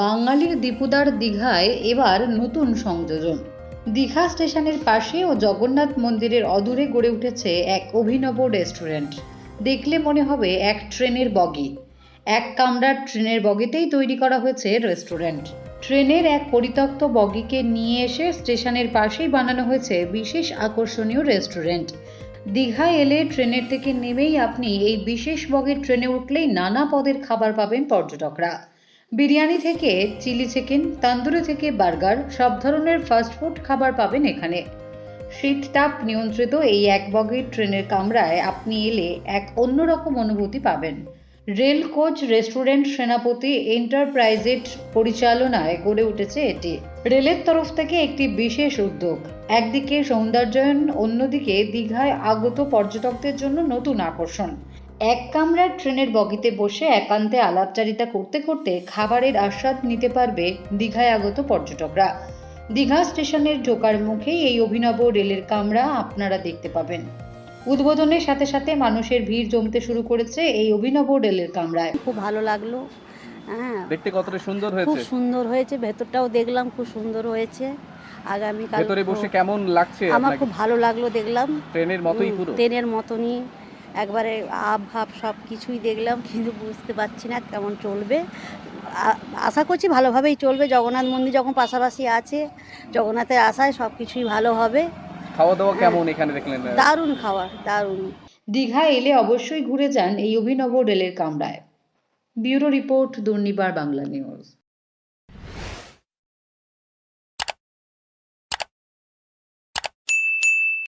বাঙালির দীপুদার দীঘায় এবার নতুন সংযোজন। দীঘা স্টেশনের পাশে ও জগন্নাথ মন্দিরের অদূরে গড়ে উঠেছে এক অভিনব রেস্টুরেন্ট। দেখলে মনে হবে এক ট্রেনের বগি। এক কামরার ট্রেনের বগিতেই তৈরি করা হয়েছে রেস্টুরেন্ট। ট্রেনের এক পরিত্যক্ত বগিকে নিয়ে এসে স্টেশনের পাশেই বানানো হয়েছে বিশেষ আকর্ষণীয় রেস্টুরেন্ট। দীঘায় এলে ট্রেনের থেকে নেমেই আপনি এই বিশেষ বগির ট্রেনে উঠলেই নানা পদের খাবার পাবেন পর্যটকরা। বিরিয়ানি থেকে চিলি চিকেন, তান্দুরি থেকে বার্গার, সব ধরনের ফাস্টফুড খাবার পাবেন এখানে। শীত তাপ নিয়ন্ত্রিত এই এক বগির ট্রেনের কামরায় আপনি এলে এক অন্যরকম অনুভূতি পাবেন। রেল কোচ, রেস্টুরেন্ট সেনাপতি, এন্টারপ্রাইজের পরিচালনায় গড়ে উঠেছে এটি। রেলের তরফ থেকে একটি বিশেষ উদ্যোগ। একদিকে সৌন্দর্যায়ন, অন্যদিকে দীঘায় আগত পর্যটকদের জন্য নতুন আকর্ষণ। এক কামরার ট্রেনের বগিতে বসে একান্তে আলাপচারিতা করতে করতে খাবারের আস্বাদ নিতে পারবে দীঘায় আগত পর্যটকরা। দীঘা স্টেশনের ঢোকার মুখেই এই অভিনব রেলের কামরা আপনারা দেখতে পাবেন। উদ্বোধনের সাথে সাথে মানুষের ভিড় জমতে শুরু করেছে এই অভিনব রেলের কামরায়। খুব ভালো লাগল। হ্যাঁ। দেখতে কতটা সুন্দর খুব সুন্দর হয়েছে ভেতরটাও দেখলাম খুব সুন্দর হয়েছে। আগামীকাল ভেতরে বসে কেমন লাগছে আমার খুব ভালো লাগল দেখলাম। ট্রেনের মতোই পুরো। ট্রেনের মতনই। একবারে আপ ভাব সব কিছুই দেখলাম কিন্তু বুঝতে পারছি না কেমন চলবে। আশা করছি ভালোভাবেই চলবে। জগন্নাথ মন্দির যখন পাশাপাশি আছে জগন্নাথের আশায় সব কিছুই ভালো হবে। খাওয়া দাওয়া কেমন এখানে দেখলেন? দারুণ খাওয়া দারুণ। দীঘা এলে অবশ্যই ঘুরে যান এই অভিনব রেলের কামরায়। Bureau report Durnibar Bangla news.